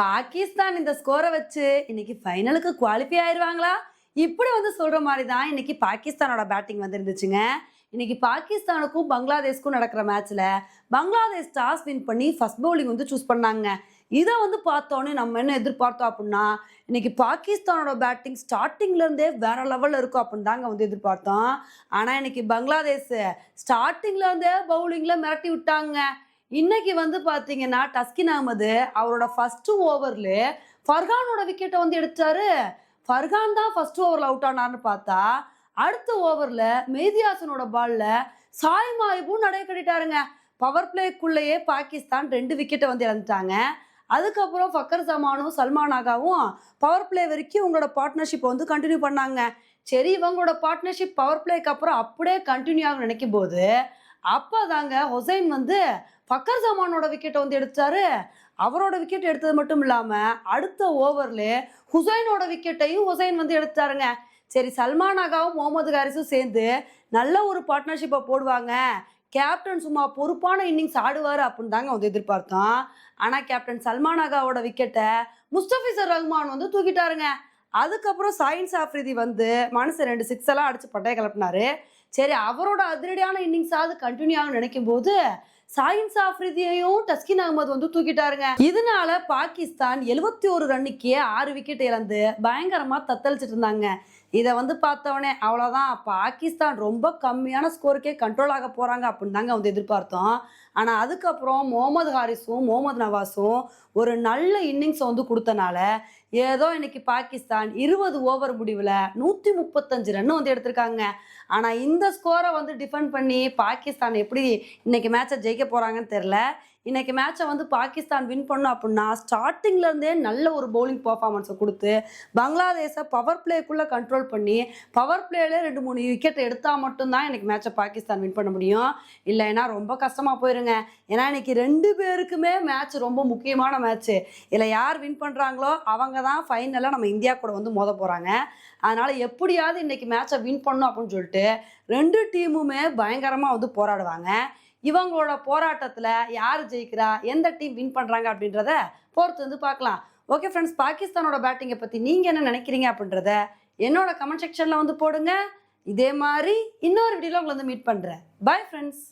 பாகிஸ்தான் இந்த ஸ்கோரை வச்சு இன்னைக்கு ஃபைனலுக்கு குவாலிஃபை ஆயிடுவாங்களா இப்படி வந்து சொல்ற மாதிரி தான் இன்னைக்கு பாகிஸ்தானோட பேட்டிங் வந்துருந்துச்சுங்க. இன்னைக்கு பாகிஸ்தானுக்கும் பங்களாதேஷ்க்கும் நடக்கிற மேட்ச்ல பங்களாதேஷ் டாஸ் வின் பண்ணி ஃபர்ஸ்ட் பவுலிங் வந்து சூஸ் பண்ணாங்க. இதை வந்து பார்த்தோன்னே நம்ம என்ன எதிர்பார்த்தோம் அப்படின்னா இன்னைக்கு பாகிஸ்தானோட பேட்டிங் ஸ்டார்டிங்ல இருந்தே வேற லெவல்ல இருக்கும் அப்படின்னு தாங்க வந்து எதிர்பார்த்தோம். ஆனா இன்னைக்கு பங்களாதேஷ் ஸ்டார்டிங்ல இருந்தே பவுலிங்ல மிரட்டி விட்டாங்க. இன்னைக்கு வந்து பார்த்தீங்கன்னா டஸ்கின் அகமது அவரோட ஃபர்ஸ்ட் ஓவர்ல ஃபர்கானோட விக்கெட்டை வந்து எடுத்தாரு ஃபர்கான் தான் ஃபர்ஸ்ட் ஓவரில் அவுட் ஆனார்னு பார்த்தா அடுத்த ஓவரில் மெய்தியாசனோட பால்ல சாய் மாயிபும் நடை கட்டிட்டாருங்க. பவர் பிளேக்குள்ளேயே பாகிஸ்தான் ரெண்டு விக்கெட்டை வந்து இழந்துட்டாங்க. அதுக்கப்புறம் ஃபக்கர் ஜமானும் சல்மான் ஆகாவும் பவர் பிளே வரைக்கும் உங்களோட பார்ட்னர்ஷிப் வந்து கண்டினியூ பண்ணாங்க. சரி இவங்களோட பார்ட்னர்ஷிப் பவர் பிளேக்கு அப்புறம் அப்படியே கண்டினியூ ஆகும் நினைக்கும் போது அப்போ தாங்க ஹொசைன் வந்து ஃபக்கர் ஜமானோட விக்கெட்டை வந்து எடுத்தாரு. அவரோட விக்கெட் எடுத்தது மட்டும் இல்லாமல் அடுத்த ஓவரில் ஹுசைனோட விக்கெட்டையும் ஹுசைன் வந்து எடுத்தாருங்க. சரி சல்மான் அகாவும் முகமது ஹாரிஸும் சேர்ந்து நல்ல ஒரு பார்ட்னர்ஷிப்பை போடுவாங்க. கேப்டன் சும்மா பொறுப்பான இன்னிங்ஸ் ஆடுவார் அப்படின்னு தாங்க வந்து எதிர்பார்த்தோம். ஆனால் கேப்டன் சல்மான் அகாவோட விக்கெட்டை முஸ்தபிசர் ரஹ்மான் வந்து தூக்கிட்டாருங்க. அதுக்கப்புறம் சயின்ஸ் ஆஃப்ரிதி வந்து மனசு ரெண்டு சிக்ஸ் எல்லாம் அடிச்சு பட்டைய கிளப்பினாரு சரி அவரோட அதிரடியான இன்னிங்ஸாவது கண்டினியூ ஆகும் நினைக்கும் போது சாயின்ஸ் ஆஃப்ரிதியையும் டஸ்கின் அகமது வந்து தூக்கிட்டாருங்க. இதனால பாகிஸ்தான் எழுபத்தி ஒரு ரன்னுக்கே ஆறு விக்கெட் இழந்து பயங்கரமா தத்தளிச்சிட்டு இருந்தாங்க. இதை வந்து பார்த்தவொடனே அவ்வளோதான் பாகிஸ்தான் ரொம்ப கம்மியான ஸ்கோருக்கே கண்ட்ரோல் ஆக போகிறாங்க அப்படின்னு தாங்க வந்து எதிர்பார்த்தோம். ஆனால் அதுக்கப்புறம் முகமது ஹாரிஸும் முகமது நவாஸும் ஒரு நல்ல இன்னிங்ஸை வந்து கொடுத்தனால ஏதோ இன்னைக்கு பாகிஸ்தான் இருபது ஓவர் முடிவில் நூற்றி முப்பத்தஞ்சு ரன் வந்து எடுத்திருக்காங்க. ஆனால் இந்த ஸ்கோரை வந்து டிஃபெண்ட் பண்ணி பாகிஸ்தான் எப்படி இன்னைக்கு மேட்சை ஜெயிக்க போகிறாங்கன்னு தெரில இன்னைக்கு மேட்சை வந்து பாகிஸ்தான் வின் பண்ணும் அப்படின்னா ஸ்டார்டிங்ல இருந்தே நல்ல ஒரு பவுலிங் பர்ஃபார்மன்ஸை கொடுத்து பங்களாதேஷை பவர் பிளேக்குள்ளே கண்ட்ரோல் பண்ணி பவர் பிளேல ரெண்டு மூணு விக்கெட் எடுத்தால் மட்டும்தான் இன்னைக்கு மேட்சை பாகிஸ்தான் வின் பண்ண முடியும். இல்லைன்னா ரொம்ப கஷ்டமாக போயிருங்க. ஏன்னா இன்னைக்கு ரெண்டு பேருக்குமே மேட்ச் ரொம்ப முக்கியமான மேட்ச்சு இதில் யார் வின் பண்ணுறாங்களோ அவங்க தான் ஃபைனலாக நம்ம இந்தியா கூட வந்து மோத போகிறாங்க அதனால் எப்படியாவது இன்னைக்கு மேட்சை வின் பண்ணும் அப்படின்னு சொல்லிட்டு ரெண்டு டீமுமே பயங்கரமாக வந்து போராடுவாங்க. இவங்களோட போராட்டத்தில் யார் ஜெயிக்கிறா? எந்த டீம் வின் பண்ணுறாங்க அப்படின்றத பொறுத்து வந்து பார்க்கலாம். ஓகே ஃப்ரெண்ட்ஸ் பாகிஸ்தானோட பேட்டிங்கை பற்றி நீங்கள் என்ன நினைக்கிறீங்க அப்படின்றத என்னோட கமெண்ட் செக்ஷனில் வந்து போடுங்க. இதே மாதிரி இன்னொரு வீடியோவில் உங்களை வந்து மீட் பண்ணுறேன் பாய் ஃப்ரெண்ட்ஸ்